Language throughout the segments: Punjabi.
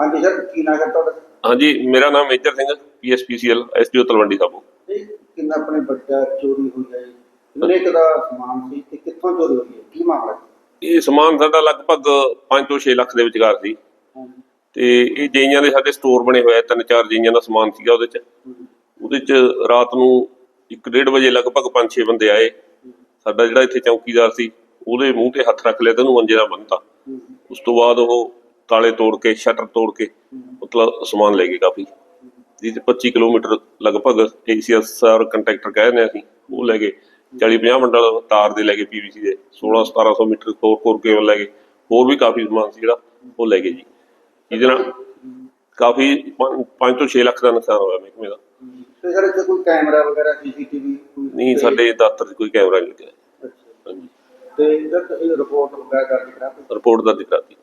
ਹਾਂਜੀ ਸਰ ਕੀ ਨਾਮ ਹੈ ਤੁਹਾਡਾ? ਹਾਂਜੀ ਮੇਰਾ ਨਾਮ ਮੇਜਰ ਸਿੰਘ ਪੀਐਸਪੀਸੀਐਲ ਐਸਡੀਓ ਤਲਵੰਡੀ ਸਾਬੋ। ਇਹ ਕਿੰਨਾ ਆਪਣੇ ਬੱਚਾ ਚੋਰੀ ਹੋਈ ਹੈ? ਕਿੰਨੇ ਕੁ ਦਾ ਸਮਾਨ ਸੀ ਤੇ ਕਿੱਥੋਂ ਚੋਰੀ ਹੋਈ ਹੈ? ਕੀ ਮਾਮਲਾ? ਇਹ ਸਮਾਨ ਸਾਡਾ ਲਗਭਗ 5 ਤੋਂ 6 ਲੱਖ ਦੇ ਵਿਚਕਾਰ ਸੀ। ਤੇ ਇਹ ਜਈਆਂ ਦੇ ਸਾਡੇ ਸਟੋਰ ਬਣੇ ਹੋਏ ਆ ਤਿੰਨ ਚਾਰ ਜਈਆਂ ਦਾ ਸਮਾਨ ਸੀਗਾ ਉਹਦੇ ਚ। ਉਹਦੇ ਚ ਰਾਤ ਨੂੰ 1:30 ਵਜੇ ਲਗਭਗ 5-6 ਬੰਦੇ ਆਏ। ਸਾਡਾ ਜਿਹੜਾ ਇੱਥੇ ਚੌਕੀਦਾਰ ਸੀ ਉਹਦੇ ਮੂੰਹ ਤੇ ਹੱਥ ਰੱਖ ਲਿਆ ਤੇ ਉਹਨੂੰ ਮੰਜੇ ਨਾਲ ਬੰਨਤਾ ਉਸ ਤੋਂ ਬਾਅਦ ਉਹ ਤਾਲੇ ਤੋੜ ਕੇ ਸ਼ਟਰ ਤੋੜ ਕੇ ਮਤਲਬ ਸਮਾਨ ਲੈ ਗਏ ਕਾਫੀ। ਜਿਹਦੇ 25 ਕਿਲੋਮੀਟਰ ਲਗਭਗ ਏਸੀਐਸਆਰ ਕੰਟਰੈਕਟਰ ਕਹਿੰਦੇ ਅਸੀਂ ਉਹ ਲੈ ਗਏ। 40 50 ਮੰਡਲ ਤਾਰ ਦੇ ਲੈ ਗਏ ਪੀਵੀਸੀ ਦੇ 16 1700 ਮੀਟਰ ਕੋਰ ਕੋਰ ਕੇਬਲ ਲੈ ਗਏ। ਹੋਰ ਵੀ ਕਾਫੀ ਸਮਾਨ ਸੀ ਜਿਹੜਾ ਉਹ ਲੈ ਗਏ ਜੀ। ਜਿਹਦੇ ਨਾਲ ਕਾਫੀ 5 ਤੋਂ 6 ਲੱਖ ਦਾ ਨੁਕਸਾਨ ਹੋਇਆ ਮਹਿਕਮੇ ਦਾ। ਤੇ ਸਰ ਇੱਥੇ ਕੋਈ ਕੈਮਰਾ ਵਗੈਰਾ ਸੀਸੀਟੀਵੀ ਨਹੀਂ ਸਾਡੇ ਦਫ਼ਤਰ 'ਚ ਕੋਈ ਕੈਮਰਾ ਨਹੀਂ ਲੱਗਿਆ। ਤੇ ਇਹਦਾ ਰਿਪੋਰਟ ਵਗੈਰਾ ਦਰਜ ਕਰਾ। ਰਿਪੋਰਟ ਦਰਜ ਕਰਾਤੀ।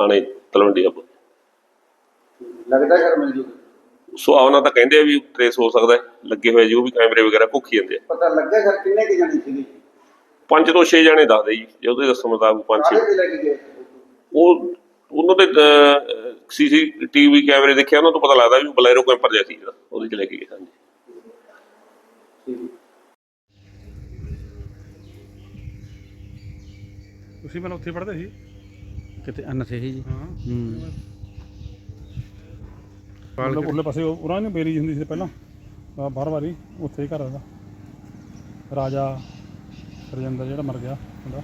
ਥਾਣੇ ਤਲਵੰਡੀ ਹੱਬ ਲੱਗਦਾ ਸਰ ਮਿਲ ਜੂਗੀ? ਸੋ ਆਉਣਾ ਤਾਂ ਕਹਿੰਦੇ ਆ ਵੀ ਟ੍ਰੇਸ ਹੋ ਸਕਦਾ ਹੈ ਲੱਗੇ ਹੋਏ ਜੋ ਵੀ ਕੈਮਰੇ ਵਗੈਰਾ ਭੁੱਖੀ ਜਾਂਦੇ ਆ। ਪਤਾ ਲੱਗਿਆ ਸਰ ਕਿੰਨੇ ਕੁ ਜਾਣੇ ਸੀਗੇ? ਪੰਜ ਤੋਂ 6 ਜਾਣੇ ਦੱਸਦੇ ਜੀ ਜੇ ਉਹਦੇ ਦੱਸਣ ਮੁਤਾਬਕ ਪੰਜ ਛੇ। ਸਾਰੇ ਦੇ ਲੈ ਕੇ ਗਏ? ਉਹ ਉਹਨਾਂ ਦੇ ਸੀਸੀਟੀਵੀ ਕੈਮਰੇ ਦੇਖਿਆ ਉਹਨਾਂ ਤੋਂ ਪਤਾ ਲੱਗਦਾ ਵੀ ਬਲੈਰੋ ਕੈਂਪਰ ਜਿਹਾ ਸੀ ਜਿਹੜਾ ਉਹਦੇ ਚ ਲੈ ਕੇ ਗਏ ਹਾਂਜੀ। ਠੀਕ। ਤੁਸੀਂ ਮੈਨੂੰ ਉੱਥੇ ਪੜ੍ਹਦੇ ਸੀ? ਕਿਤੇ ਅੰਨ ਸੇ ਜੀ। ਹਾਂ। ਹੂੰ। ਮਤਲਬ ਉਰਲੇ ਪਾਸੇ ਉਹ- ਉਹਨਾਂ ਨੇ ਬੇਰੀ ਹੁੰਦੀ ਸੀ ਪਹਿਲਾਂ। ਆਹ ਬਾਹਰ ਵਾਰੀ ਉੱਥੇ ਹੀ ਘਰ ਦਾ ਰਾਜਾ ਰਜਿੰਦਰ ਜਿਹੜਾ ਮਰ ਗਿਆ। ਹੁੰਦਾ